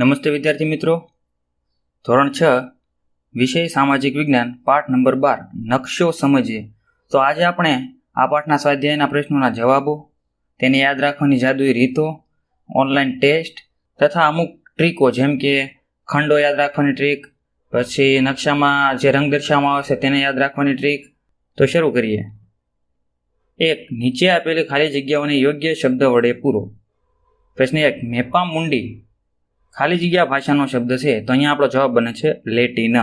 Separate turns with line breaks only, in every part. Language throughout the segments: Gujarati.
નમસ્તે વિદ્યાર્થી મિત્રો. ધોરણ છ, વિષય સામાજિક વિજ્ઞાન, પાઠ નંબર બાર, નકશો સમજીએ. તો આજે આપણે આ પાઠના સ્વાધ્યાયના પ્રશ્નોના જવાબો, તેને યાદ રાખવાની જાદુઈ રીતો, ઓનલાઈન ટેસ્ટ તથા અમુક ટ્રીકો, જેમ કે ખંડો યાદ રાખવાની ટ્રીક, પછી નકશામાં જે રંગ દર્શાવવામાં આવે છે તેને યાદ રાખવાની ટ્રીક. તો શરૂ કરીએ. એક, નીચે આપેલી ખાલી જગ્યાઓને યોગ્ય શબ્દ વડે પૂરો. પ્રશ્ન એક મેપા મુંડી ખાલી જગ્યા ભાષાનો શબ્દ છે, તો અહીંયા આપણો જવાબ બને છે લેટિન.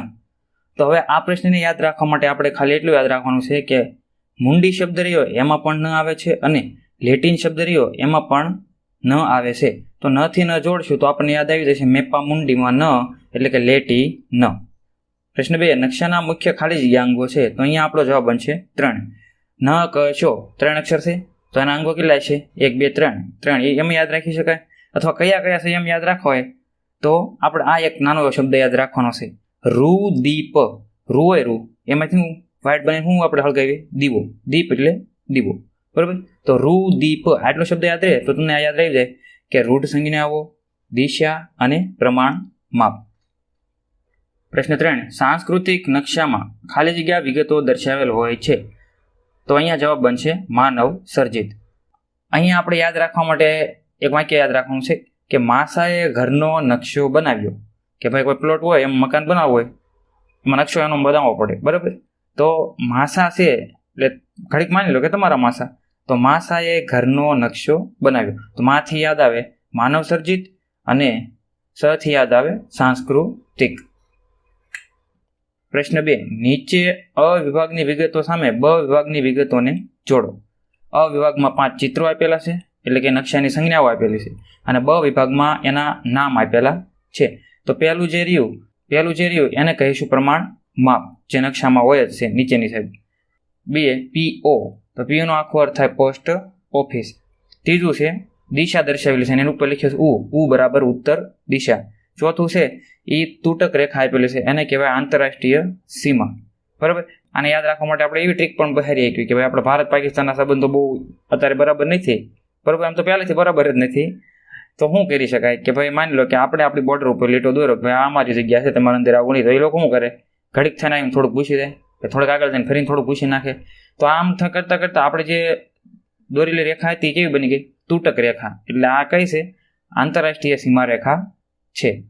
તો હવે આ પ્રશ્નને યાદ રાખવા માટે આપણે ખાલી એટલું યાદ રાખવાનું છે કે મુંડી શબ્દ રહ્યો એમાં પણ ન આવે છે અને લેટિન શબ્દ રહ્યો એમાં પણ ન આવે છે. તો નથી ન જોડશું તો આપણને યાદ આવી જશે મેપા મુંડીમાં ન એટલે કે લેટી ન પ્રશ્ન બે, નકશાના મુખ્ય ખાલી જગ્યા અંગો છે, તો અહીંયા આપણો જવાબ બનશે ત્રણ. ન ક શો ત્રણ અક્ષર છે, તો એના અંગો કેટલા છે? એક, બે, ત્રણ. ત્રણ એમ યાદ રાખી શકાય? અથવા કયા કયા સંયમ યાદ રાખવા હોય? તો આપણે આ એક નાનો એવો શબ્દ યાદ રાખવાનો છે. રૂ, દીપ. રૂ હોય રૂ. એમાંથી હું વ્હાઇટ બને હું આપણે હળગાવીએ? દીવો. દીપ એટલે દીવો. બરાબર? તો રૂ, દીપ, આટલો શબ્દ યાદ રહે તો તમને આ યાદ રહી જાય કે રૂઢ સંગીને આવો, દિશા અને પ્રમાણ માપ. પ્રશ્ન ત્રણ. સાંસ્કૃતિક નકશામાં ખાલી જગ્યા વિગતો દર્શાવેલ હોય છે. તો અહીંયા જવાબ બનશે માનવ સર્જિત. અહીંયા આપણે યાદ રાખવા માટે એક વાક્ય યાદ રાખવાનું છે. કે માસાએ ઘરનો નકશો બનાવ્યો. કે ભાઈ કોઈ પ્લોટ હોય, એમ મકાન બનાવવું હોય, એમાં નકશો એનો બનાવવો પડે, બરાબર? તો માસા છે, એટલે ઘડીક માની લો કે તમારા માસા, તો માસાએ ઘરનો નકશો બનાવ્યો. તો માથી યાદ આવે માનવ સર્જિત અને સથી યાદ આવે સાંસ્કૃતિક. પ્રશ્ન બે, નીચે અ વિભાગની વિગતો સામે બ વિભાગની વિગતોને જોડો. અ વિભાગમાં પાંચ ચિત્રો આપેલા છે. એટલે કે નકશાની સંજ્ઞાઓ આપેલી છે. અને બ વિભાગમાં એના નામ આપેલા છે. તો પહેલું જે રહ્યું, પહેલું જે રહ્યું, એને કહીશું પ્રમાણ માપ, જે નકશામાં હોય જ છે, નીચેની સાઈડ. બે પીઓ તો પીઓનો આખો અર્થ થાય પોસ્ટ ઓફિસ. ત્રીજું છે, દિશા દર્શાવેલી છે એની ઉપર લખ્યું છે ઉ ઉ બરાબર ઉત્તર દિશા. ચોથું છે એ તૂટક રેખા આપેલી છે, એને કહેવાય આંતરરાષ્ટ્રીય સીમા. બરાબર? આને યાદ રાખવા માટે આપણે એવી ટ્રીક પણ બહારી આપી કે ભાઈ, આપણે ભારત પાકિસ્તાનના સંબંધો બહુ અત્યારે બરાબર નથી. બરાબર આમ તો પહેલેથી બરાબર જ નથી. તો શું કરી શકાય કે ભાઈ માની લો કે આપણે આપણી બોર્ડર ઉપર લીટો દોરો ભાઈ આ અમારી જગ્યા છે તમારા અંદર આવું નહીં તો એ લોકો શું કરે? ઘડીક થઈને આવીને થોડુંક પૂછી દે. થોડુંક આગળ જઈને ફરીને થોડું પૂછી નાખે. તો આમ કરતાં કરતાં આપણે જે દોરેલી રેખા હતી કેવી બની ગઈ? તૂટક રેખા. એટલે આ કઈ છે? આંતરરાષ્ટ્રીય સીમા રેખા છે.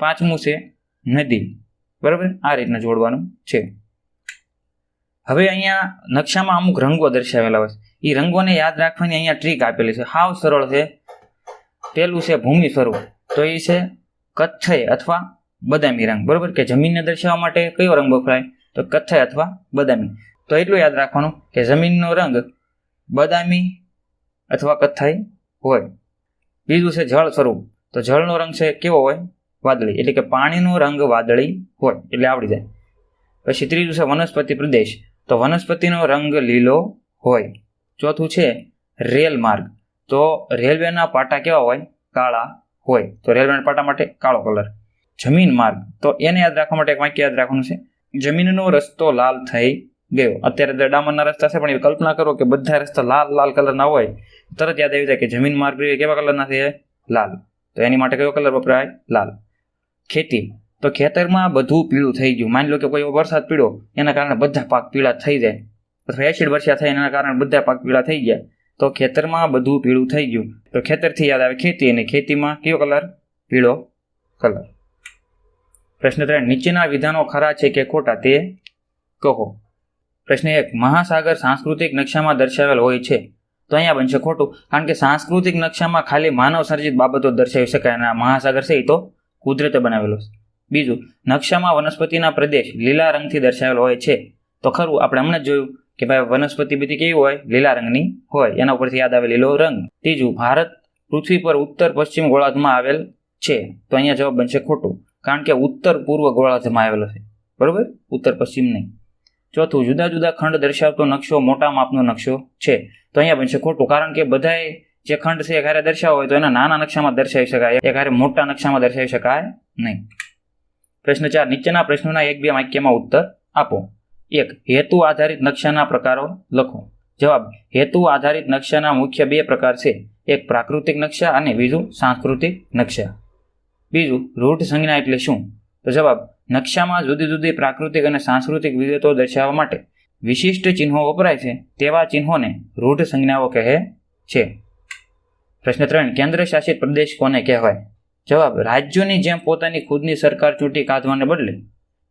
પાંચમું છે નદી. બરાબર? આ રીતના જોડવાનું છે. હવે અહીંયા નકશામાં અમુક રંગો દર્શાવેલા હોય છે. એ રંગોને યાદ રાખવાની અહીંયા ટ્રીક આપેલી છે. હાવ સરળ છે. પેલું છે ભૂમિ સ્વરૂપ. તો એ છે કથ્થઈ અથવા બદામી રંગ. બરાબર? કે જમીનને દર્શાવવા માટે કયો રંગ વપરાય? તો કથ્થઈ અથવા બદામી. તો એટલું યાદ રાખવાનું કે જમીનનો રંગ બદામી અથવા કથ્થાઈ હોય. બીજું છે જળ સ્વરૂપ. તો જળનો રંગ છે કેવો હોય? વાદળી. એટલે કે પાણીનો રંગ વાદળી હોય. એટલે આવડી જાય. પછી ત્રીજું છે વનસ્પતિ પ્રદેશ. તો વનસ્પતિનો રંગ લીલો હોય. ચોથું છે રેલ માર્ગ. તો રેલવેના પાટા કેવા હોય? કાળા હોય. તો રેલવેના પાટા માટે કાળો કલર. જમીન માર્ગ. તો એને યાદ રાખવા માટે એક વાક્ય યાદ રાખવાનું છે. જમીનનો રસ્તો લાલ થઈ ગયો. અત્યારે ડામરના રસ્તા છે, પણ એ કલ્પના કરો કે બધા રસ્તા લાલ લાલ કલરના હોય. તરત યાદ આવી જાય કે જમીન માર્ગ કેવા કલરના છે? લાલ. તો એની માટે કયો કલર વપરાય? લાલ. ખેતી. તો ખેતરમાં બધું પીળું થઈ ગયું. માની લો કે કોઈ વરસાદ પીળો, એના કારણે બધા પાક પીળા થઈ જાય. અથવા એસિડ વર્ષા થાય, એના કારણે બધા પાક પીળા થઈ ગયા. તો ખેતરમાં બધું પીળું થઈ ગયું. તો ખેતરથી યાદ આવે ખેતી, અને ખેતીમાં કયો કલર? પીળો કલર. પ્રશ્ન ત્રણ, નીચેના વિધાનો ખરા છે કે ખોટા તે કહો. પ્રશ્ન એક, મહાસાગર સાંસ્કૃતિક નકશામાં દર્શાવેલ હોય છે. તો અહીંયા બનશે ખોટું, કારણ કે સાંસ્કૃતિક નકશામાં ખાલી માનવ સર્જિત બાબતો દર્શાવી શકાય, અને મહાસાગર છે એ તો કુદરતે બનાવેલો છે. બીજું, નકશામાં વનસ્પતિના પ્રદેશ લીલા રંગથી દર્શાવેલ હોય છે. તો ખરું, આપણે હમણાં જ જોયું કે ભાઈ વનસ્પતિ બધી કેવી હોય? લીલા રંગની હોય. એના ઉપરથી યાદ આવે લીલો રંગ. ત્રીજું, ભારત પૃથ્વી પર ઉત્તર પશ્ચિમ ગોળાર્ધમાં આવેલ છે. તો અહીંયા જવાબ બનશે ખોટું. કારણ કે ઉત્તર પૂર્વ ગોળાર્ધમાં આવેલો છે. બરોબર? ઉત્તર પશ્ચિમ નહીં. ચોથું, જુદા જુદા ખંડ દર્શાવતો નકશો મોટા માપનો નકશો છે. તો અહીંયા બનશે ખોટું. કારણ કે બધાએ જે ખંડ છે એ ઘરે દર્શાવો હોય તો એના નાના નકશામાં દર્શાવી શકાય. એ ઘરે મોટા નકશામાં દર્શાવી શકાય નહીં. પ્રશ્ન ચાર, નીચેના પ્રશ્નોના એક બે વાક્યમાં ઉત્તર આપો. એક, હેતુ આધારિત નકશાના પ્રકારો લખો. જવાબ, હેતુ આધારિત નકશાના મુખ્ય બે પ્રકાર છે. એક, પ્રાકૃતિક નકશા અને બીજું, સાંસ્કૃતિક નકશા. બીજું, રૂઢ સંજ્ઞા એટલે શું? તો જવાબ, નકશામાં જુદી જુદી પ્રાકૃતિક અને સાંસ્કૃતિક વિગતો દર્શાવવા માટે વિશિષ્ટ ચિહ્નો વપરાય છે. તેવા ચિહ્નોને રૂઢ સંજ્ઞાઓ કહે છે. પ્રશ્ન ત્રણ કેન્દ્ર શાસિત પ્રદેશ કોને કહેવાય? જવાબ, રાજ્યોની જેમ પોતાની ખુદની સરકાર ચૂંટી કાઢવાને બદલે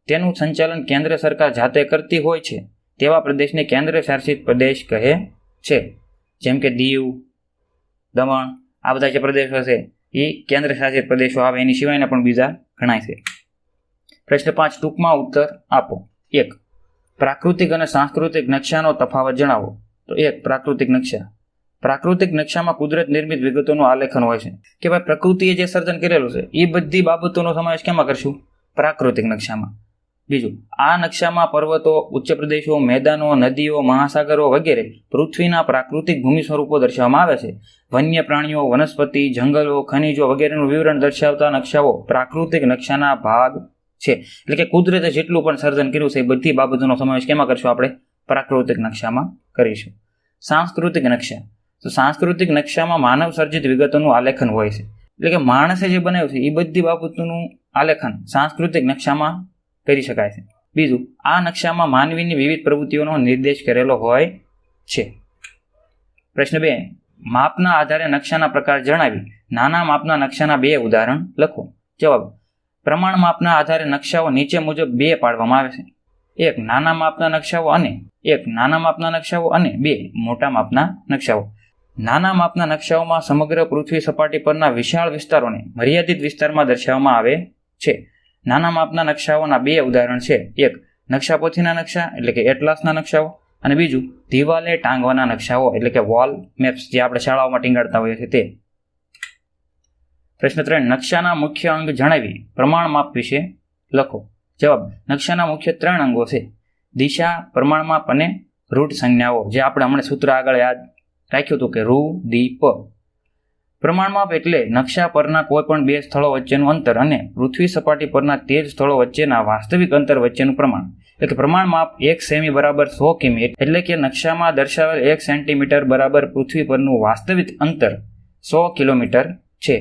તેનું સંચાલન કેન્દ્ર સરકાર જાતે કરતી હોય છે, તેવા પ્રદેશને કેન્દ્ર શાસિત પ્રદેશ કહે છે. જેમ કે દીવ, દમણ, આ બધા જે પ્રદેશો છે એ કેન્દ્ર શાસિત પ્રદેશો આવે, એની સિવાયના પણ બીજા ગણાય છે. પ્રશ્ન પાંચ, ટૂંકમાં ઉત્તર આપો. એક, પ્રાકૃતિક અને સાંસ્કૃતિક નકશાનો તફાવત જણાવો. તો એક, પ્રાકૃતિક નકશા. પ્રાકૃતિક નકશામાં કુદરત નિર્મિત વિગતોનું આલેખન હોય છે. કે ભાઈ પ્રકૃતિએ જે સર્જન કરેલું છે, એ બધી બાબતોનો સમાવેશ કેમાં કરશું? પ્રાકૃતિક નકશામાં. બીજું, આ નકશામાં પર્વતો, ઉચ્ચ પ્રદેશો, મેદાનો, નદીઓ, મહાસાગરો વગેરે પૃથ્વીના પ્રાકૃતિક ભૂમિ સ્વરૂપો દર્શાવવામાં આવે છે. વન્ય પ્રાણીઓ, વનસ્પતિ, જંગલો, ખનિજો વગેરેનું વિવરણ દર્શાવતા નકશાઓ પ્રાકૃતિક નકશાના ભાગ છે. એટલે કે કુદરતે જેટલું પણ સર્જન કર્યું છે, એ બધી બાબતોનો સમાવેશ કેમાં કરશું આપણે? પ્રાકૃતિક નકશામાં કરીશું. સાંસ્કૃતિક નકશા. તો સાંસ્કૃતિક નકશામાં માનવ સર્જિત વિગતોનું આલેખન હોય છે. એટલે કે માણસે જે બનાવ્યું છે, એ બધી બાબતોનું આલેખન સાંસ્કૃતિક નકશામાં કરી શકાય છે. બીજું, આ નકશામાં માનવીની વિવિધ પ્રવૃત્તિઓનો નિર્દેશ કરેલો હોય છે. પ્રશ્ન બે, માપના આધારે નકશાના પ્રકાર જણાવી. નાના માપના નકશાના બે ઉદાહરણ લખો. જવાબ, પ્રમાણ માપના આધારે નકશાઓ નીચે મુજબ બે પાડવામાં આવે છે. એક, નાના માપના નકશાઓ અને એક, નાના માપના નકશાઓ અને બે, મોટા માપના નકશાઓ. નાના માપના નકશાઓમાં સમગ્ર પૃથ્વી સપાટી પરના વિશાળ વિસ્તારોને મર્યાદિત વિસ્તારમાં દર્શાવવામાં આવે છે. નાના માપના નકશાઓના બે ઉદાહરણ છે. એક નકશાપોથીના નકશા, એટલે કે એટલાસના નકશાઓ, અને બીજું, દિવાલે ટાંગવાના નકશાઓ, એટલે કે વોલ મેપ્સ જે આપણે શાળાઓમાં ટીંગાડતા હોઈએ છીએ તે. પ્રશ્ન ત્રણ, નકશાના મુખ્ય અંગ જણાવી પ્રમાણ માપ વિશે લખો. જવાબ, નકશાના મુખ્ય ત્રણ અંગો છે. દિશા, પ્રમાણમાપ અને રૂટ સંજ્ઞાઓ, જે આપણે હમણાં સૂત્ર આગળ યાદ રાખ્યું હતું કે રૂ, દી, પ. પ્રમાણ માપ એટલે નકશા પરના કોઈ પણ બે સ્થળો વચ્ચેનું અંતર અને પૃથ્વી સપાટી પરના તે જ સ્થળો વચ્ચેના વાસ્તવિક અંતર વચ્ચેનું પ્રમાણ. એટલે કે પ્રમાણ માપ એક સેમી બરાબર સો કિમી એટલે કે નકશામાં દર્શાવેલ એક સેન્ટીમીટર બરાબર પૃથ્વી પરનું વાસ્તવિક અંતર સો કિલોમીટર છે.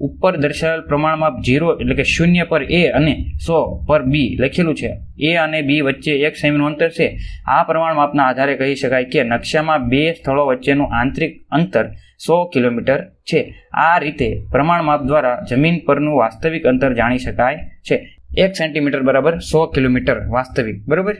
ઉપર દર્શાવેલ પ્રમાણ માપ જીરો એટલે કે શૂન્ય પર એ અને સો પર બી લખેલું છે. એ અને બી વચ્ચે એક સેમીનું અંતર છે. આ પ્રમાણ માપના આધારે કહી શકાય કે નકશામાં બે સ્થળો વચ્ચેનું આંતરિક અંતર સો કિલોમીટર છે. આ રીતે પ્રમાણ માપ દ્વારા જમીન પરનું વાસ્તવિક અંતર જાણી શકાય છે. એક સેન્ટીમીટર બરાબર સો કિલોમીટર વાસ્તવિક. બરાબર?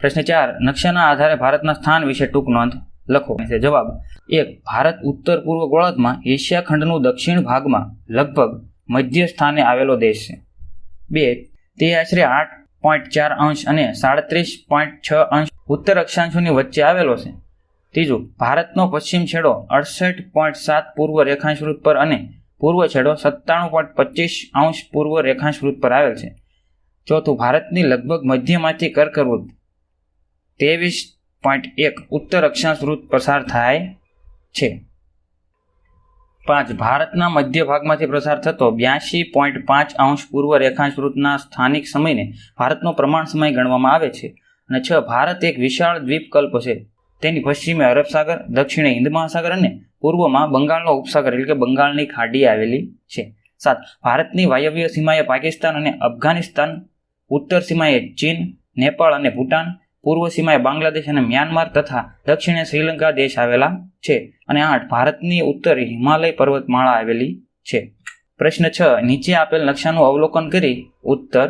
પ્રશ્ન ચાર. નકશાના આધારે ભારતના સ્થાન વિશે ટૂંક નોંધ. લખો. જવાબ, એક, ભારત ઉત્તર પૂર્વ ગોળાર્ધમાં એશિયા ખંડનું દક્ષિણ ભાગમાં લગભગ મધ્ય સ્થાને આવેલો દેશ છે. બે, તે આશરે આઠ પોઈન્ટ ચાર અંશ અને સાડત્રીસ પોઈન્ટ છ અંશ ઉત્તર અક્ષાંશોની વચ્ચે આવેલો છે. ત્રીજું, ભારતનો પશ્ચિમ છેડો અડસઠ પોઈન્ટ સાત પૂર્વ રેખાંશ વૃત્ત પર અને પૂર્વ છેડો સત્તાણું પોઈન્ટ પચીસ અંશ પૂર્વ રેખાંશ વૃત્ત પર આવેલ છે. ચોથું, ભારતની લગભગ મધ્યમાંથી કર્કવૃત્ત ત્રેવીસ પોઈન્ટ એક, ઉત્તર અક્ષાંશ વૃત્ત પસાર થાય છે. પાંચ, ભારતના મધ્ય ભાગમાંથી પ્રસાર થતો બ્યાસી પોઈન્ટ પાંચ અંશ પૂર્વ રેખાંશ વૃત્તના સ્થાનિક સમયને ભારતનો પ્રમાણ સમય ગણવામાં આવે છે. અને છ, ભારત એક વિશાળ દ્વીપકલ્પ છે. તેની પશ્ચિમે અરબ સાગર, દક્ષિણે હિન્દ મહાસાગર અને પૂર્વમાં બંગાળનો ઉપસાગર, એટલે કે બંગાળની ખાડી આવેલી છે. સાત, ભારતની વાયવ્ય સીમાએ પાકિસ્તાન અને અફઘાનિસ્તાન, ઉત્તર સીમાએ ચીન, નેપાળ અને ભૂટાન પૂર્વ સીમાએ બાંગ્લાદેશ અને મ્યાનમાર તથા દક્ષિણે શ્રીલંકા દેશ આવેલા છે અને આઠ ભારતની ઉત્તરે હિમાલય પર્વતમાળા આવેલી છે. પ્રશ્ન છ, નીચે આપેલ નકશાનું અવલોકન કરી ઉત્તર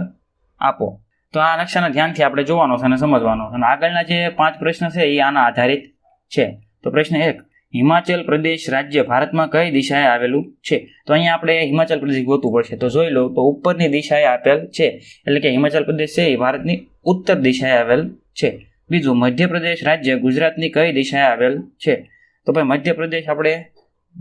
આપો. તો આ નકશાના ધ્યાનથી આપણે જોવાનો છે અને સમજવાનો છે. અને આગળના જે પાંચ પ્રશ્ન છે એ આના આધારિત છે. તો પ્રશ્ન એક, હિમાચલ પ્રદેશ રાજ્ય ભારતમાં કઈ દિશાએ આવેલું છે? તો અહીંયા આપણે હિમાચલ પ્રદેશ ગોતવું પડશે. તો જોઈ લો, તો ઉપરની દિશાએ આપેલ છે. એટલે કે હિમાચલ પ્રદેશ છે એ ભારતની ઉત્તર દિશાએ આવેલ છે. બીજું, મધ્યપ્રદેશ રાજ્ય ગુજરાતની કઈ દિશાએ આવેલ છે? તો ભાઈ, મધ્યપ્રદેશ આપણે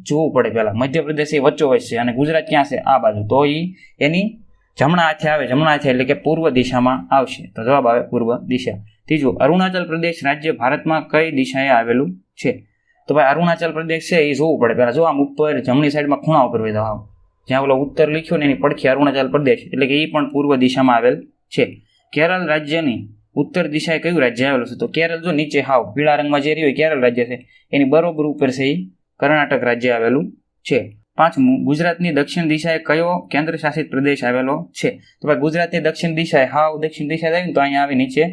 જોવું પડે પહેલાં. મધ્યપ્રદેશ એ વચ્ચો વચ્ચે છે અને ગુજરાત ક્યાં છે? આ બાજુ. તો એ એની જમણા હાથે આવે. જમણા હાથે એટલે કે પૂર્વ દિશામાં આવશે. તો જવાબ આવે પૂર્વ દિશા. ત્રીજું, અરુણાચલ પ્રદેશ રાજ્ય ભારતમાં કઈ દિશાએ આવેલું છે? તો ભાઈ, અરુણાચલ પ્રદેશ છે, એ જોવું પડે પહેલાં. જો આમ ઉપર જમણી સાઈડમાં ખૂણા ઉપર હોય આવ જ્યાં ઓલો ઉત્તર લખ્યો ને એની પડખી અરુણાચલ પ્રદેશ. એટલે કે એ પણ પૂર્વ દિશામાં આવેલ છે. કેરળ રાજ્યની ઉત્તર દિશાએ કયું રાજ્ય આવેલું છે? તો કેરળ જો નીચે, હાવ, પીળા રંગમાં જે રહ્યું કેરળ રાજ્ય છે. એની બરોબર ઉપર છે એ કર્ણાટક રાજ્ય આવેલું છે. પાંચમું ગુજરાતની દક્ષિણ દિશાએ કયો કેન્દ્ર શાસિત પ્રદેશ આવેલો છે? તો ભાઈ, ગુજરાતની દક્ષિણ દિશાએ, હાવ, દક્ષિણ દિશા આવી ને તો અહીંયા આવી નીચે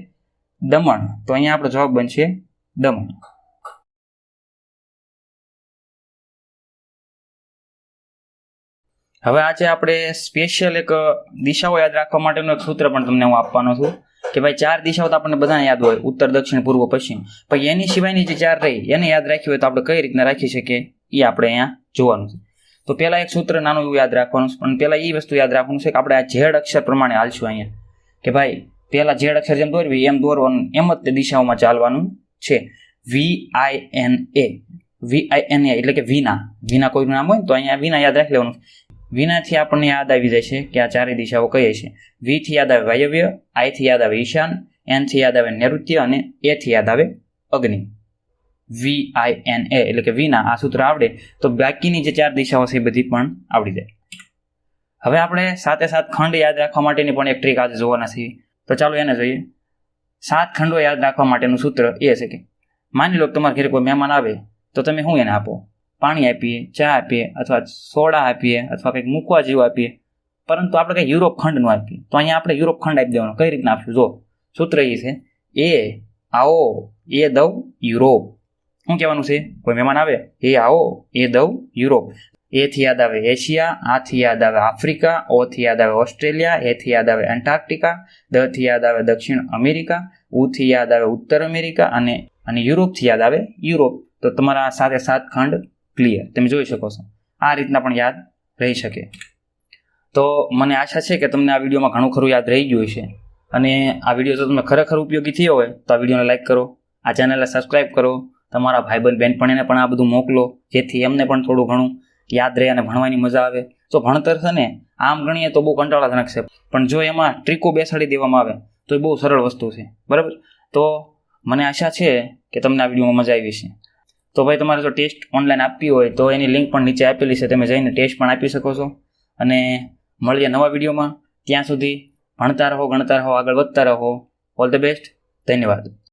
દમણ. તો અહીંયા આપણો જવાબ બનશે દમણ. હવે આજે આપણે સ્પેશિયલ એક દિશાઓ યાદ રાખવા માટેનું એક સૂત્ર પણ તમને હું આપવાનો છું. કે ભાઈ ચાર દિશાઓ તો આપણને બધાને યાદ હોય, ઉત્તર, દક્ષિણ, પૂર્વ, પશ્ચિમ. પણ એની સિવાયની જે ચાર રહી, એને યાદ રાખી હોય તો આપણે કઈ રીતના રાખી શકીએ? એ આપણે અહીંયા જોવાનું છે. તો પહેલાં એક સૂત્ર નાનું એવું યાદ રાખવાનું છે, પણ પહેલાં એ વસ્તુ યાદ રાખવાનું છે કે આપણે આ ઝેડ અક્ષર પ્રમાણે હાલશું અહીંયા. કે ભાઈ, પહેલાં ઝેડ અક્ષર જેમ દોરવી, એમ દોરવાનું, એમ જ તે દિશાઓમાં ચાલવાનું છે. વી I N A V I N એ એટલે કે વિના વિના કોઈનું નામ હોય તો અહીંયા વિના યાદ રાખી લેવાનું. વિનાથી આપણને યાદ આવી જાય છે કે આ ચારે દિશાઓ કઈ છે? વીથી યાદ આવે વાયવ્ય આઈથી યાદ આવે ઈશાન એનથી યાદ આવે નૈઋત્ય અને એથી યાદ આવે અગ્નિ. વી આઈ એન એ, એટલે કે વિના આ સૂત્ર આવડે તો બાકીની જે ચાર દિશાઓ છે એ બધી પણ આવડી જાય. હવે આપણે સાથે સાત ખંડ યાદ રાખવા માટેની પણ એક ટ્રીક આજે જોવાના છીએ. તો ચાલો એને જોઈએ. સાત ખંડો યાદ રાખવા માટેનું સૂત્ર એ છે કે, માની લો તમારા ઘરે કોઈ મહેમાન આવે તો તમે શું એને આપો? પાણી આપીએ, ચા આપીએ અથવા સોડા આપીએ અથવા કંઈક મૂકવા જેવું આપીએ. પરંતુ આપણે કંઈ યુરોપ ખંડનું આપીએ. તો અહીંયા આપણે યુરોપ ખંડ આપી દેવાનો. કઈ રીતના આપશું? જો, સૂત્ર એ છે, એ આવો, એ દઉં યુરોપ. શું કહેવાનું છે? કોઈ મહેમાન આવે? એ આવો, એ દઉં યુરોપ. એથી યાદ આવે એશિયા આથી યાદ આવે આફ્રિકા ઓથી યાદ આવે ઓસ્ટ્રેલિયા એથી યાદ આવે એન્ટાર્કટિકા દથી યાદ આવે દક્ષિણ અમેરિકા ઉથી યાદ આવે ઉત્તર અમેરિકા અને અને યુરોપથી યાદ આવે યુરોપ. તો તમારા સાથે સાત ખંડ ક્લિયર તમે જોઈ શકો છો. આ રીતના પણ યાદ રહી શકે. તો મને આશા છે કે તમને આ વિડીયોમાં ઘણું ખરું યાદ રહી ગયું છે અને આ વીડિયો જો તમને ખરેખર ઉપયોગી થયો હોય, તો આ વિડીયોને લાઈક કરો. આ ચેનલને સબસ્ક્રાઈબ કરો. તમારા ભાઈબંધ બહેનપણીને પણ આ બધું મોકલો, જેથી એમને પણ થોડું ઘણું યાદ રહે અને ભણવાની મજા આવે. તો ભણતર છે ને, આમ ગણીએ તો બહુ કંટાળાજનક છે. પણ જો એમાં ટ્રીકો બેસાડી દેવામાં આવે, તો એ બહુ સરળ વસ્તુ છે. બરાબર? તો મને આશા છે કે તમને આ વિડીયોમાં મજા આવી છે તો ભાઈ તમારે જો ટેસ્ટ ઓનલાઈન આપવી હોય તો એની લિંક પણ નીચે આપેલી છે, તમે જઈને ટેસ્ટ પણ આપી શકો છો. અને મળીએ નવા વિડીયોમાં. ત્યાં સુધી ભણતા રહો, ગણતા રહો, આગળ વધતા રહો. ઓલ ધ બેસ્ટ ધન્યવાદ.